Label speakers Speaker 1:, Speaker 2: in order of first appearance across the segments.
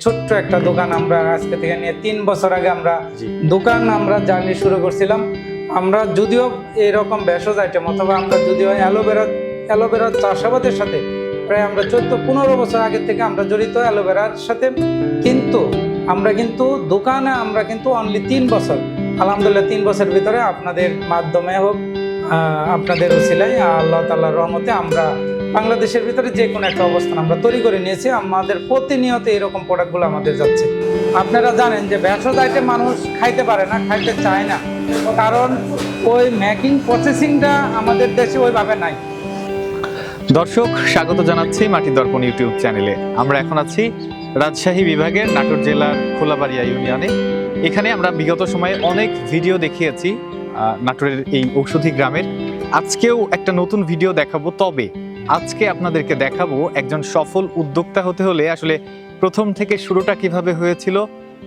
Speaker 1: ছোট্ট একটা দোকান আমরা আজকে থেকে নিয়ে তিন বছর আগে আমরা দোকান আমরা জার্নি শুরু করছিলাম। আমরা যদিও এরকম ভেষজ আইটেম অথবা আমরা যদিও অ্যালোভেরা অ্যালোভেরা চাষাবাদের সাথে প্রায় আমরা চোদ্দ পনেরো বছর আগে থেকে আমরা জড়িত অ্যালোভেরার সাথে কিন্তু আমরা কিন্তু দোকানে আমরা কিন্তু অনলি তিন বছর আলহামদুলিল্লাহ তিন বছরের ভিতরে আপনাদের মাধ্যমে হোক আপনাদের উসিলাই আল্লাহ তাল্লাহর রহমতে আমরা বাংলাদেশের ভিতরে যে কোনো একটা অবস্থান আমরা তৈরি করে নিয়েছি, আমাদের প্রতিনিয়ত এরকম প্রোডাক্টগুলো আমাদের যাচ্ছে। আপনারা জানেন যে ভেষজ আইটেম মানুষ খাইতে পারে না, খাইতে চায় না। কারণ ওই মেকিং প্রসেসিংটা আমাদের দেশে ওইভাবে নাই।
Speaker 2: দর্শক, স্বাগত জানাচ্ছি মাটির দর্পণ ইউটিউব চ্যানেলে। আমরা এখন আছি রাজশাহী বিভাগের নাটোর জেলার খোলাবাড়িয়া ইউনিয়নে। এখানে আমরা বিগত সময়ে অনেক ভিডিও দেখিয়েছি নাটোরের এই ঔষধি গ্রামের। আজকেও একটা নতুন ভিডিও দেখাবো, তবে আজকে আপনাদেরকে দেখাবো একজন সফল উদ্যোক্তা হতে হলে আসলে প্রথম থেকে শুরুটা কীভাবে হয়েছিল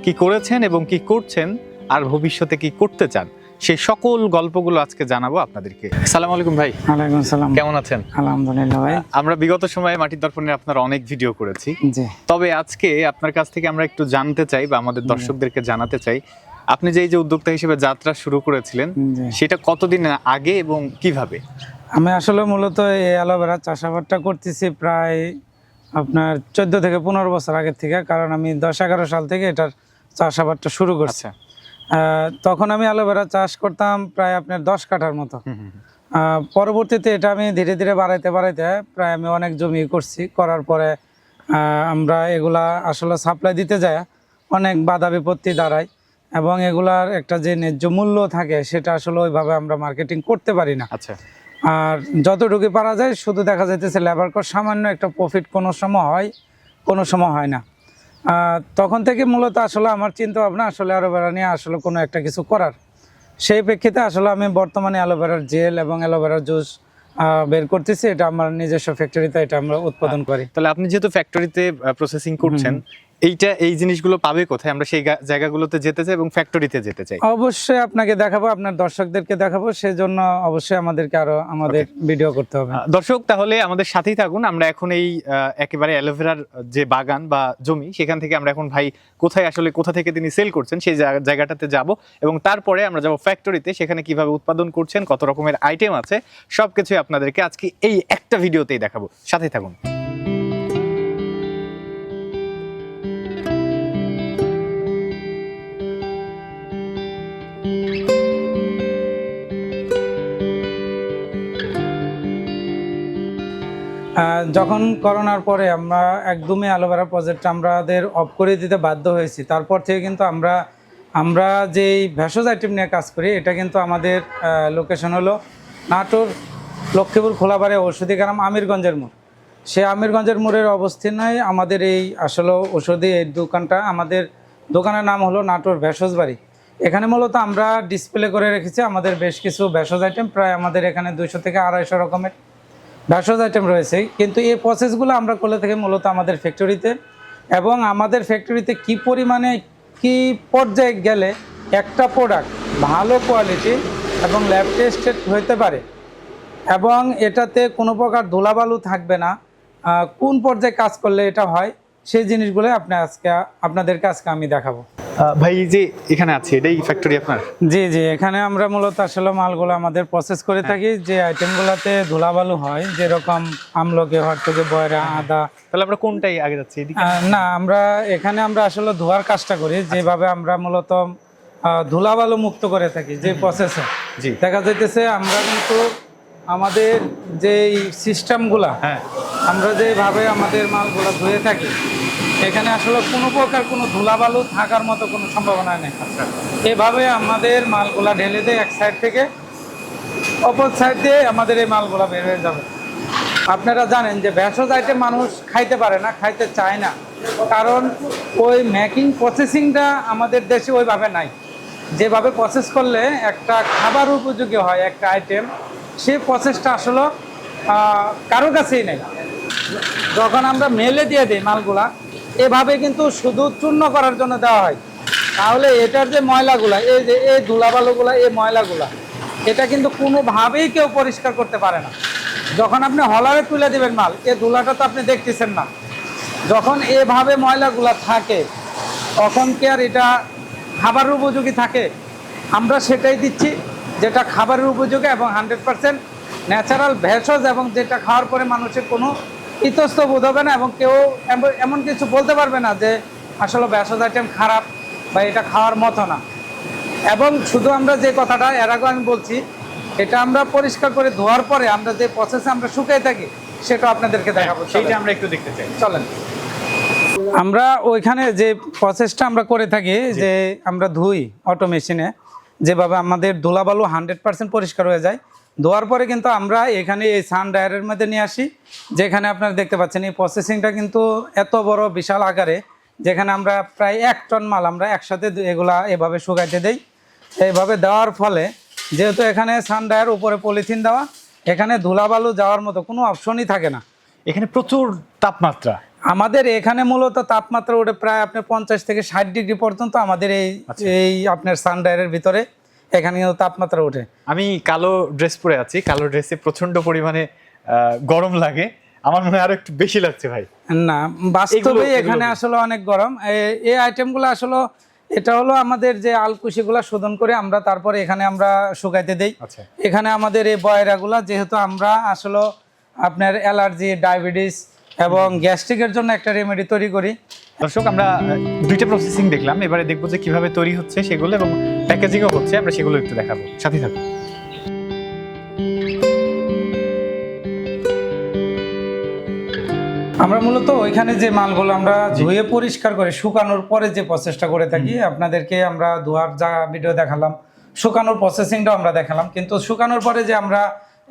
Speaker 2: কি করেছেন এবং কি করছেন আর ভবিষ্যতে কি করতে চান সেই সকল গল্পগুলো আজকে জানাব আপনাদেরকে। সালাম আলাইকুম ভাই।
Speaker 1: ওয়ালাইকুম সালাম
Speaker 2: কেমন আছেন?
Speaker 1: আলহামদুলিল্লাহ ভাই।
Speaker 2: আমরা বিগত সময়ে মাটির দর্পণে আপনার অনেক ভিডিও করেছি। তবে আজকে আপনার কাছ থেকে আমরা একটু জানতে চাই বা আমাদের দর্শকদেরকে জানাতে চাই আপনি যে এই যে উদ্যোক্তা হিসেবে যাত্রা শুরু করেছিলেন সেটা কতদিন আগে এবং কীভাবে?
Speaker 1: আমি আসলে মূলত এই অ্যালোভেরা চাষাবাদটা করতেছি প্রায় আপনার চোদ্দ থেকে পনেরো বছর আগের থেকে কারণ আমি দশ এগারো সাল থেকে এটার চাষাবাদটা শুরু করছি।
Speaker 2: আচ্ছা।
Speaker 1: তখন আমি অ্যালোভেরা চাষ করতাম প্রায় আপনার দশ কাঠার মতো। পরবর্তীতে এটা আমি ধীরে ধীরে বাড়াইতে বাড়াইতে প্রায় আমি অনেক জমি করছি। করার পরে আমরা এগুলা আসলে সাপ্লাই দিতে যায় অনেক বাধা বিপত্তি দাঁড়ায় এবং এগুলার একটা যে ন্যায্য মূল্য থাকে সেটা আসলে ওইভাবে আমরা মার্কেটিং করতে পারি না।
Speaker 2: আচ্ছা।
Speaker 1: আর যতটুকু পারা যায় শুধু দেখা যাইতেছে লেবার কর সামান্য একটা প্রফিট কোনো সময় হয় কোনো সময় হয় না। তখন থেকে মূলত আসলে আমার চিন্তা ভাবনা আসলে অ্যালোভেরা নিয়ে আসলে কোনো একটা কিছু করার। সেই প্রেক্ষিতে আসলে আমি বর্তমানে অ্যালোভেরার জেল এবং অ্যালোভেরার জুস বের করতেছি। এটা আমার নিজস্ব ফ্যাক্টরিতে এটা আমরা উৎপাদন করি।
Speaker 2: তাহলে আপনি যেহেতু ফ্যাক্টরিতে প্রসেসিং করছেন এইটা এই জিনিসগুলো পাবে কোথায়? আমরা সেই জায়গাগুলোতে যেতে চাই এবং ফ্যাক্টরিতে যেতে চাই।
Speaker 1: অবশ্যই আপনাকে দেখাবো আপনার দর্শকদেরকে দেখাবো সেজন্য অবশ্যই আমাদেরকে আরও আমাদের ভিডিও করতে হবে।
Speaker 2: দর্শক তাহলে আমাদের সাথেই থাকুন। আমরা এখন এই একেবারে অ্যালোভেরার যে বাগান বা জমি সেখান থেকে আমরা এখন ভাই কোথায় আসলে কোথা থেকে তিনি সেল করছেন সেই জায়গাটাতে যাব এবং তারপরে আমরা যাব ফ্যাক্টরিতে সেখানে কীভাবে উৎপাদন করছেন কত রকমের আইটেম আছে সবকিছুই আপনাদেরকে আজকে এই একটা ভিডিওতেই দেখাবো। সাথেই থাকুন।
Speaker 1: যখন করোনার পরে আমরা একদমই অ্যালোভেরা প্রজেক্ট আমাদের অফ করে দিতে বাধ্য হয়েছি, তারপর থেকে কিন্তু আমরা আমরা যেই ভেষজ আইটেম নিয়ে কাজ করি, এটা কিন্তু আমাদের লোকেশন হলো নাটোর লক্ষ্মীপুর খোলাবারে ঔষধি গ্রাম আমিরগঞ্জের মোড়। সে আমিরগঞ্জের মোড়ের অবস্থানে আমাদের এই আসলে ঔষধি এই দোকানটা, আমাদের দোকানের নাম হলো নাটোর ভেষজ বাড়ি। এখানে মূলত আমরা ডিসপ্লে করে রেখেছি আমাদের বেশ কিছু ভেষজ আইটেম প্রায় আমাদের এখানে দুইশো থেকে আড়াইশো রকমের। ভেষজ আইটেম রয়েছে। কিন্তু এই প্রসেসগুলো আমরা করলে থেকে মূলত আমাদের ফ্যাক্টরিতে এবং আমাদের ফ্যাক্টরিতে কি পরিমাণে, কি পর্যায়ে গেলে একটা প্রোডাক্ট ভালো কোয়ালিটি এবং ল্যাব টেস্টেড হতে পারে এবং এটাতে কোনো প্রকার ধুলাবালু থাকবে না কোন পর্যায়ে কাজ করলে এটা হয়, সেই জিনিসগুলো আপনি আজকে, আপনাদেরকে আজকে আমি দেখাবো।
Speaker 2: ভাই যে এখানে আছে এটাই ফ্যাক্টরি আপনার?
Speaker 1: জি জি এখানে আমরা মূলত আসলে মালগুলো আমাদের প্রসেস করে থাকি যে আইটেমগুলোতে ধুলাবালু হয় যেরকম আমলকি হরতকে বয়রা আদা।
Speaker 2: তাহলে আমরা কোনটাই আগে যাচ্ছি
Speaker 1: না আমরা এখানে আমরা আসলে ধোয়ার কাজটা করি যেভাবে আমরা মূলত ধুলাবালু মুক্ত করে থাকি যে প্রসেসে
Speaker 2: জি।
Speaker 1: দেখা যাইতেছে আমরা কিন্তু আমাদের যেই সিস্টেমগুলা
Speaker 2: হ্যাঁ
Speaker 1: আমরা যেভাবে আমাদের মালগুলো ধুয়ে থাকি এখানে আসলে কোনো প্রকার কোনো ধুলাবালু থাকার মতো কোনো সম্ভাবনা নেই।
Speaker 2: আচ্ছা।
Speaker 1: এভাবে আমাদের মালগুলা ঢেলে দেয় এক সাইড থেকে অপর সাইড দিয়ে আমাদের এই মালগুলা বের হয়ে যাবে। আপনারা জানেন যে ভেষজ আইটেম মানুষ খাইতে পারে না খাইতে চায় না। কারণ ওই মেকিং প্রসেসিংটা আমাদের দেশে ওইভাবে নাই। যেভাবে প্রসেস করলে একটা খাবার উপযোগী হয় একটা আইটেম সেই প্রসেসটা আসলে কারও কাছেই নেই। যখন আমরা মেলে দিয়ে দিই মালগুলা, এভাবে কিন্তু শুধু চূর্ণ করার জন্য দেওয়া হয়। তাহলে এটার যে ময়লাগুলা, এই যে এই ধুলাবালুগুলা, এই ময়লাগুলা, এটা কিন্তু কোনোভাবেই কেউ পরিষ্কার করতে পারে না। যখন আপনি হলারে তুলে দিবেন মাল, এ ধুলাটা তো আপনি দেখতেছেন না। যখন এভাবে ময়লাগুলা থাকে, তখন কি আর এটা খাবারের উপযোগী থাকে? আমরা সেটাই দিচ্ছি। যেটা খাবারের উপযোগী এবং হান্ড্রেড পার্সেন্ট ন্যাচারাল ভেষজ এবং যেটা খাওয়ার পরে মানুষের কোনো ইতস্ত বোধ হবে না এবং কেউ এমন- কিছু বলতে পারবে না যে আসলে ভেষজ আইটেম খারাপ বা এটা খাওয়ার মতো না। এবং শুধু আমরা যে কথাটা এর আগে আমি বলছি এটা আমরা পরিষ্কার করে ধোয়ার পরে আমরা যে প্রসেসে আমরা শুকিয়ে থাকি সেটা আপনাদেরকে দেখাবো।
Speaker 2: সেইটা আমরা একটু দেখতে চাই।
Speaker 1: চলেন। আমরা ওইখানে যে প্রসেসটা আমরা করে থাকি যে আমরা ধুই অটো মেশিনে যেভাবে আমাদের ধুলাবালু হান্ড্রেড পার্সেন্ট পরিষ্কার হয়ে যায়। ধোয়ার পরে কিন্তু আমরা এখানে এই সান ড্রায়ারের মধ্যে নিয়ে আসি, যেখানে আপনারা দেখতে পাচ্ছেন এই প্রসেসিংটা কিন্তু এত বড় বিশাল আকারে, যেখানে আমরা প্রায় এক টন মাল আমরা একসাথে এগুলা এভাবে শুকাইতে দেই। এইভাবে দেওয়ার ফলে যেহেতু এখানে সান ড্রায়ার উপরে পলিথিন দেওয়া, এখানে ধুলাবালু যাওয়ার মতো কোনো অপশনই থাকে না।
Speaker 2: এখানে প্রচুর তাপমাত্রা।
Speaker 1: আমাদের এখানে মূলত তাপমাত্রা ওঠে প্রায় আপনার পঞ্চাশ থেকে ষাট ডিগ্রি পর্যন্ত আমাদের এই
Speaker 2: আচ্ছা।
Speaker 1: এই আপনার সানডায়ারের ভিতরে। এখানে কিন্তু তাপমাত্রা ওঠে।
Speaker 2: আমি কালো ড্রেস পরে আছি। কালো ড্রেসে প্রচণ্ড পরিমাণে গরম লাগে। আমার মনে হয় আরও একটু বেশি লাগছে ভাই।
Speaker 1: না বাস্তবে এখানে আসলে অনেক গরম। এই আইটেমগুলো আসলে এটা হলো আমাদের যে আলকুশিগুলো শোধন করে আমরা তারপরে এখানে আমরা শুকাইতে দেই।
Speaker 2: আচ্ছা।
Speaker 1: এখানে আমাদের এই বয়রাগুলা যেহেতু আমরা আসলে আপনার অ্যালার্জি ডায়াবেটিস এবং গ্যাস্ট্রিকের জন্য একটা রেমেডি তৈরি করি।
Speaker 2: দর্শক আমরা দুইটা প্রসেসিং দেখলাম। এবারে দেখব যে কীভাবে তৈরি হচ্ছে সেগুলো এবং প্যাকেজিংও হচ্ছে। আমরা সেগুলো একটু দেখাবো। সাথে থাকুন।
Speaker 1: আমরা মূলত ওইখানে যে মালগুলো আমরা ধুয়ে পরিষ্কার করে শুকানোর পরে যে প্রসেসটা করে থাকি আপনাদেরকে আমরা ধোয়ার যা ভিডিও দেখালাম শুকানোর প্রসেসিংটাও আমরা দেখালাম। কিন্তু শুকানোর পরে যে আমরা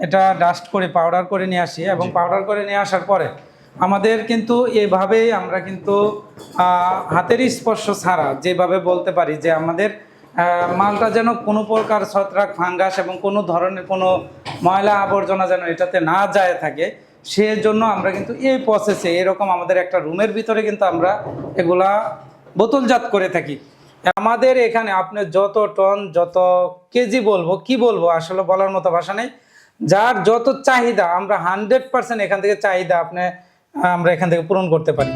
Speaker 1: এটা ডাস্ট করে পাউডার করে নিয়ে আসি এবং পাউডার করে নিয়ে আসার পরে আমাদের কিন্তু এভাবেই আমরা কিন্তু হাতের স্পর্শ ছাড়া যেভাবে বলতে পারি যে আমাদের মালটা যেন কোনো প্রকার ছত্রাক, ফাঙ্গাস এবং কোনো ধরনের কোনো ময়লা আবর্জনা যেন এটাতে না যায় থাকে, সেজন্য আমরা কিন্তু এই প্রসেসে এরকম আমাদের একটা রুমের ভিতরে কিন্তু আমরা এগুলা বোতলজাত করে থাকি। আমাদের এখানে আপনি যত টন, যত কেজি বলব, কি বলব আসলে বলার মতো ভাষা নেই। যার যত চাহিদা, আমরা হান্ড্রেড পার্সেন্ট এখান থেকে চাহিদা আপনি আমরা এখান থেকে পূরণ করতে পারি।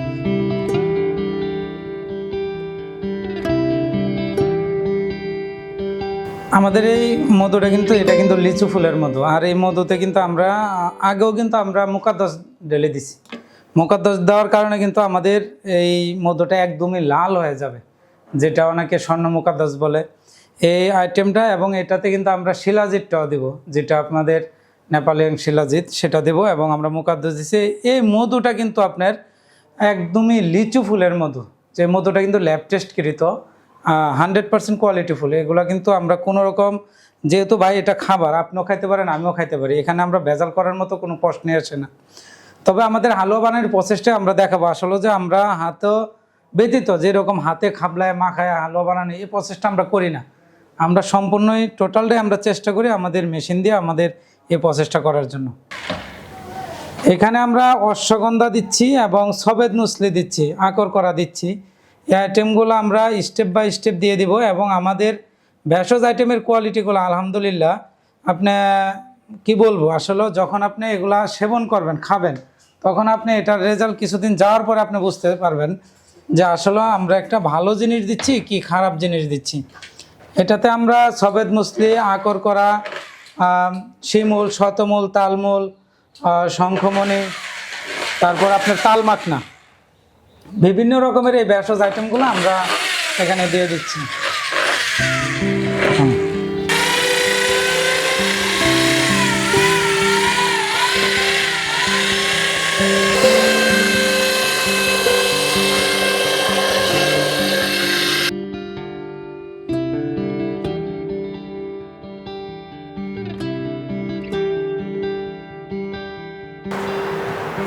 Speaker 1: আমাদের এই মধুটা কিন্তু, এটা কিন্তু লিচু ফুলের মধু। আর এই মধুতে কিন্তু আমরা, আগেও কিন্তু আমরা মুকাদ্দস ঢেলে দিছি। মুকাদ্দস দেওয়ার কারণে কিন্তু আমাদের এই মধুটা একদমই লাল হয়ে যাবে, যেটা অনেকে স্বর্ণ মুকাদ্দস বলে। এই আইটেমটা এবং এটাতে কিন্তু আমরা শিলাজিৎটাও দেব, যেটা আপনাদের নেপালিয়ান শিলাজিৎ, সেটা দেব এবং আমরা মুকাদ্দস দিছি। এই মধুটা কিন্তু আপনার একদমই লিচু ফুলের মধু। যে মধুটা কিন্তু ল্যাব টেস্টকৃত হান্ড্রেড পার্সেন্ট কোয়ালিটি ফুল। এগুলো কিন্তু আমরা কোনো রকম, যেহেতু ভাই এটা খাবার, আপনিও খাইতে পারেন, আমিও খাইতে পারি। এখানে আমরা ভেজাল করার মতো কোনো প্রশ্নই আসে না। তবে আমাদের হালুয়া বানানোর প্রসেসটা আমরা দেখাবো। আসলে যে আমরা হাতে ব্যতীত যেরকম হাতে খাবলায়, মাখায়, হালুয়া বানানো, এই প্রসেসটা আমরা করি না। আমরা সম্পূর্ণই টোটালটাই আমরা চেষ্টা করি আমাদের মেশিন দিয়ে, আমাদের এই প্রচেষ্টা করার জন্য। এখানে আমরা অশ্বগন্ধা দিচ্ছি এবং সবেদ মুসলি দিচ্ছি, আকর করা দিচ্ছি। এই আইটেমগুলো আমরা স্টেপ বাই স্টেপ দিয়ে দিব এবং আমাদের ভেষজ আইটেমের কোয়ালিটিগুলো আলহামদুলিল্লাহ, আপনি, কি বলব, আসলে যখন আপনি এগুলা সেবন করবেন, খাবেন, তখন আপনি এটার রেজাল্ট কিছুদিন যাওয়ার পরে আপনি বুঝতে পারবেন যে আসলে আমরা একটা ভালো জিনিস দিচ্ছি, কি খারাপ জিনিস দিচ্ছি। এটাতে আমরা সবেদ মুসলি আকর করা শিমুল, শতমূল, তালমূল শঙ্খমণি, তারপর আপনার তাল মাখনা বিভিন্ন রকমের এই ব্যাসজ আইটেমগুলো আমরা এখানে দিয়ে দিচ্ছি।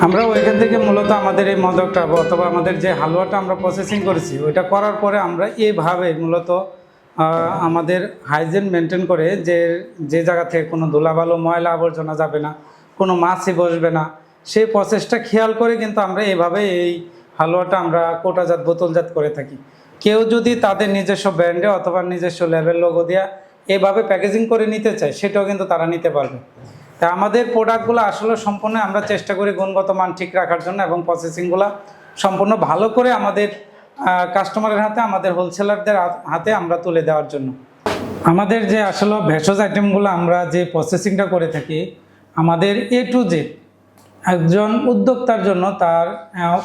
Speaker 1: আমরা ওইখান থেকে মূলত আমাদের এই মদকটা অথবা আমাদের যে হালুয়াটা আমরা প্রসেসিং করেছি, ওইটা করার পরে আমরা এইভাবে মূলত আমাদের হাইজিন মেনটেন করে যে যে জায়গা থেকে কোনো ধুলাবালু, ময়লা আবর্জনা যাবে না, কোনো মাছই বসবে না, সেই প্রসেসটা খেয়াল করে কিন্তু আমরা এইভাবে এই হালুয়াটা আমরা কোটাজাত, বোতলজাত করে থাকি। কেউ যদি তাদের নিজস্ব ব্র্যান্ডে অথবা নিজস্ব লেভেল লোগো দেওয়া এভাবে প্যাকেজিং করে নিতে চায়, সেটাও কিন্তু তারা নিতে পারবে। তা আমাদের প্রোডাক্টগুলো আসলে সম্পূর্ণ আমরা চেষ্টা করি গুণগত মান ঠিক রাখার জন্য এবং প্রসেসিংগুলো সম্পূর্ণ ভালো করে আমাদের কাস্টমারের হাতে, আমাদের হোলসেলারদের হাতে আমরা তুলে দেওয়ার জন্য। আমাদের যে আসলে ভেষজ আইটেমগুলো আমরা যে প্রসেসিংটা করে থাকি, আমাদের এ টু জেড একজন উদ্যোক্তার জন্য তার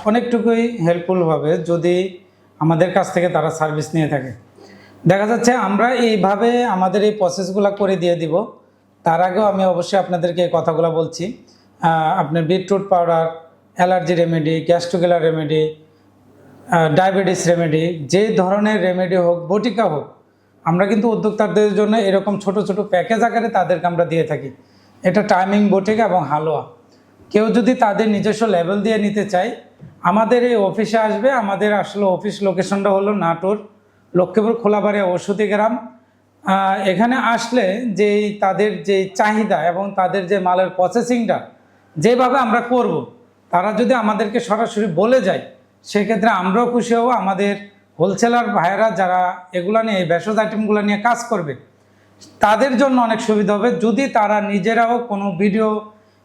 Speaker 1: অনেকটুকুই হেল্পফুল হবে যদি আমাদের কাছ থেকে তারা সার্ভিস নিয়ে থাকে। দেখা যাচ্ছে আমরা এইভাবে আমাদের এই প্রসেসগুলো করে দিয়ে দিব। তার আগেও আমি অবশ্যই আপনাদেরকে এই কথাগুলো বলছি। আপনার বিটরুট পাউডার, অ্যালার্জি রেমেডি গ্যাস্ট্রোগেলার রেমেডি ডায়াবেটিস রেমেডি, যে ধরনের রেমেডি হোক, বটিকা হোক, আমরা কিন্তু উদ্যোক্তাদের জন্য এরকম ছোট ছোট প্যাকেজ আকারে তাদেরকে আমরা দিয়ে থাকি। এটা টাইমিং বটিকা এবং হালুয়া। কেউ যদি তাদের নিজস্ব লেভেল দিয়ে নিতে চায়, আমাদের এই অফিসে আসবে। আমাদের আসলে অফিস লোকেশনটা হলো নাটোর, লক্ষ্মীপুর খোলাবাড়ি ওষুধি গ্রাম। এখানে আসলে যেই তাদের যে চাহিদা এবং তাদের যে মালের প্রসেসিংটা যেভাবে আমরা করব, তারা যদি আমাদেরকে সরাসরি বলে যায়, সেক্ষেত্রে আমরাও খুশি হব। আমাদের হোলসেলার ভাইয়েরা যারা এগুলা নিয়ে, এই ভেষজ আইটেমগুলো নিয়ে কাজ করবে, তাদের জন্য অনেক সুবিধা হবে। যদি তারা নিজেরাও কোনো ভিডিও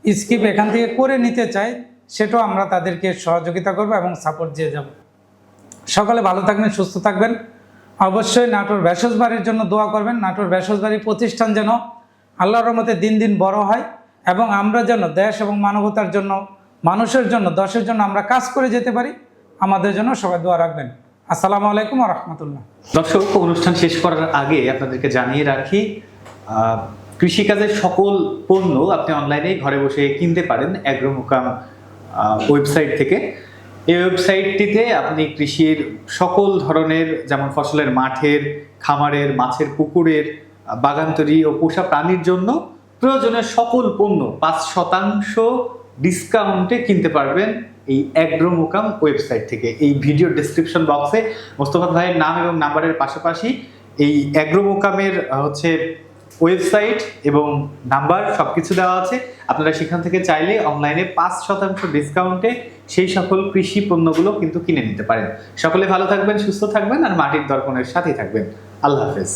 Speaker 1: স্কিপ এখান থেকে করে নিতে চায়, সেটাও আমরা তাদেরকে সহযোগিতা করব এবং সাপোর্ট দিয়ে যাব। সকলে ভালো থাকবেন, সুস্থ থাকবেন। অবশ্যই নাটোর ভেষজ বাড়ির জন্য দোয়া করবেন। নাটোর বাড়ির প্রতিষ্ঠান যেন আল্লাহর রহমতে দিন দিন বড় হয় এবং আমরা যেন দেশ এবং মানবতার জন্য, মানুষের জন্য, দশের জন্য আমরা কাজ করে যেতে পারি, আমাদের জন্য সবাই দোয়া রাখবেন। আসসালামু আলাইকুম রহমতুল্লাহ।
Speaker 2: দর্শক, অনুষ্ঠান শেষ করার আগে আপনাদেরকে জানিয়ে রাখি কৃষিকাজের সকল পণ্য আপনি অনলাইনে ঘরে বসে কিনতে পারেন। অ্যাগ্রোমুকাম ওয়েবসাইট থেকে। এই ওয়েবসাইটটিতে আপনি কৃষির সকল ধরনের যেমন ফসলের মাঠের খামারের মাছের পুকুরের বাগান তৈরি ও পোষা প্রাণীর জন্য প্রয়োজনের সকল পণ্য পাঁচ শতাংশ ডিসকাউন্টে কিনতে পারবেন এই অ্যাগ্রোমোকাম ওয়েবসাইট থেকে। এই ভিডিও ডিসক্রিপশন বক্সে মোস্তফা ভাইয়ের নাম এবং নাম্বারের পাশাপাশি এই অ্যাগ্রোমোকামের আহ, হচ্ছে ওয়েবসাইট এবং নাম্বার সব কিছু দেওয়া আছে। আপনারা সেখান থেকে চাইলে অনলাইনে পাঁচ শতাংশ ডিসকাউন্টে সেই সকল কৃষি পণ্যগুলো কিন্তু কিনে নিতে পারেন। সকলে ভালো থাকবেন, সুস্থ থাকবেন আর মাটির দর্পণের সাথেই থাকবেন। আল্লাহ হাফেজ।